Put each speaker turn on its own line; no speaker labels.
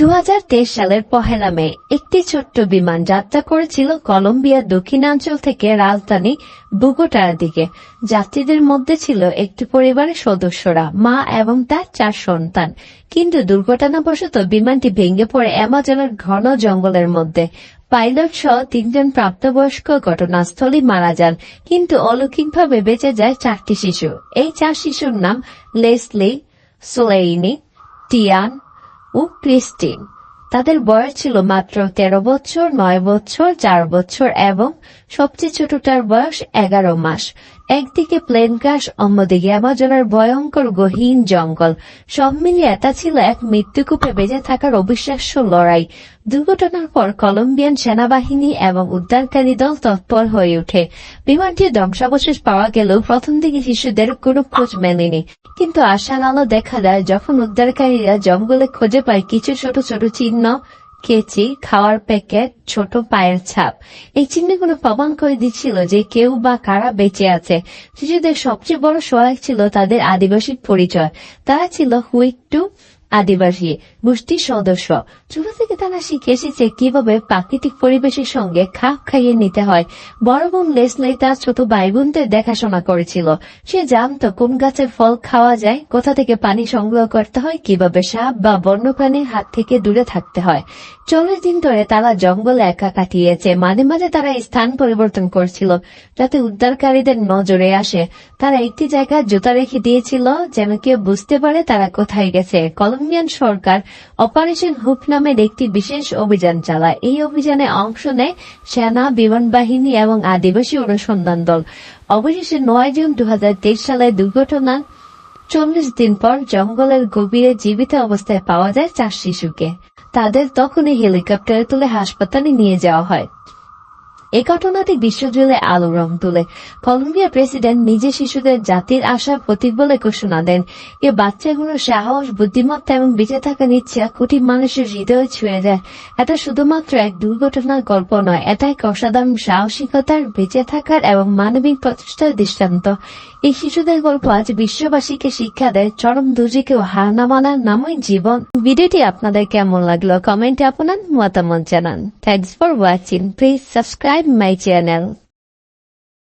দু হাজার তেইশ সালের পহেলা মে, একটি ছোট্ট বিমান যাত্রা করেছিল কলম্বিয়ার দক্ষিণাঞ্চল থেকে রাজধানী বুগোটার দিকে। যাত্রীদের মধ্যে ছিল একটি পরিবারের সদস্যরা, মা এবং তার চার সন্তান। কিন্তু দুর্ঘটনাবশত বিমানটি ভেঙে পড়ে অ্যামাজনের ঘন জঙ্গলের মধ্যে। পাইলট সহ তিনজন প্রাপ্তবয়স্ক ঘটনাস্থলেই মারা যান, কিন্তু অলৌকিকভাবে বেঁচে যায় চারটি শিশু। এই চার শিশুর নাম লেসলি, সোলেইনি, টিয়ান ও ক্রিস্টিন। তাদের বয়স ছিল মাত্র তেরো বছর, নয় বছর, চার বছর এবং সবচেয়ে ছোটটার বয়স এগারো মাস। একদিকে প্লেন ক্রাশ অন্যদিকে অ্যামাজনের ভয়ঙ্কর গহীন জঙ্গল। সব মিলিয়ে এটা ছিল এক মৃত্যুকূপে বেঁচে থাকার অবিশ্বাস্য লড়াই। দুর্ঘটনার পর কলম্বিয়ান সেনাবাহিনী এবং উদ্ধারকারী দল তৎপর হয়ে ওঠে। বিমানটির ধ্বংসাবশেষ পাওয়া গেলেও প্রথম দিকে শিশুদের কোনো খোঁজ মেলেনি। কিন্তু আশার আলো দেখা যায় যখন উদ্ধারকারীরা জঙ্গলে খুঁজে পায় কিছু ছোট ছোট চিহ্ন কেচি খাওয়ার প্যাকেট, ছোট পায়ের ছাপ। এই চিহ্নগুলো প্রমাণ করে দিচ্ছিল যে কেউ বা কারা বেঁচে আছে। শিশুদের সবচেয়ে বড় সহায়ক ছিল তাদের আদিবাসীর পরিচয়। তারা ছিল হুইট্টু আদিবাসী গোষ্ঠীর সদস্য। তারা শিখে এসেছে কীভাবে প্রাকৃতিক পরিবেশের সঙ্গে খাপ খাইয়ে নিতে হয়। বড় বোন লেসলে তার ছোট ভাই বোনদের দেখাশোনা করেছিল। সে জানতো কোন গাছের ফল খাওয়া যায়, কোথা থেকে পানি সংগ্রহ করতে হয়, কীভাবে সাপ বা বন্যপ্রাণীর হাত থেকে দূরে থাকতে হয়। চল্লিশ দিন ধরে তারা জঙ্গলে একা কাটিয়েছে। মাঝে মাঝে তারা স্থান পরিবর্তন করছিল, যাতে উদ্ধারকারীদের নজরে আসে। তারা একটি জায়গায় জুতা রেখে দিয়েছিল, যেন কেউ বুঝতে পারে তারা কোথায় গেছে। কলম্বিয়ান সরকার অপারেশন হুপ নামের একটি বিশেষ অভিযান চালায়। এই অভিযানে অংশ নেয় সেনা বিমান বাহিনী এবং আদিবাসী অনুসন্ধান দল। অবশেষে নয় জুন দু হাজার তেইশ সালে দুর্ঘটনা, চল্লিশ দিন পর জঙ্গলের গভীরে জীবিত অবস্থায় পাওয়া যায় চার শিশুকে। তাদের তখনই হেলিকপ্টারে তুলে হাসপাতালে নিয়ে যাওয়া হয়। এই ঘটনাটি বিশ্বজুড়ে আলো রং তুলে। কলম্বিয়া প্রেসিডেন্ট নিজে শিশুদের জাতির আশার প্রতীক বলে ঘোষণা দেন। এ বাচ্চাগুলোর সাহস, বুদ্ধিমত্তা এবং বেঁচে থাকার ইচ্ছা কোটি মানুষের হৃদয়ে ছুঁয়ে যায়। এটা শুধুমাত্র এক দুর্ঘটনার গল্প নয়, এটা এক অসাধারণ সাহসিকতার, বেঁচে থাকার এবং মানবিক প্রচেষ্টার দৃষ্টান্ত। এই শিশুদের গল্প আজ বিশ্ববাসীকে শিক্ষা দেয়, চরম দুর্যোগেও হার না মানার নামই জীবন। ভিডিওটি আপনাদের কেমন লাগল? কমেন্টে আপনার মতামত জানান। Thanks for watching please subscribe Schreibmädchen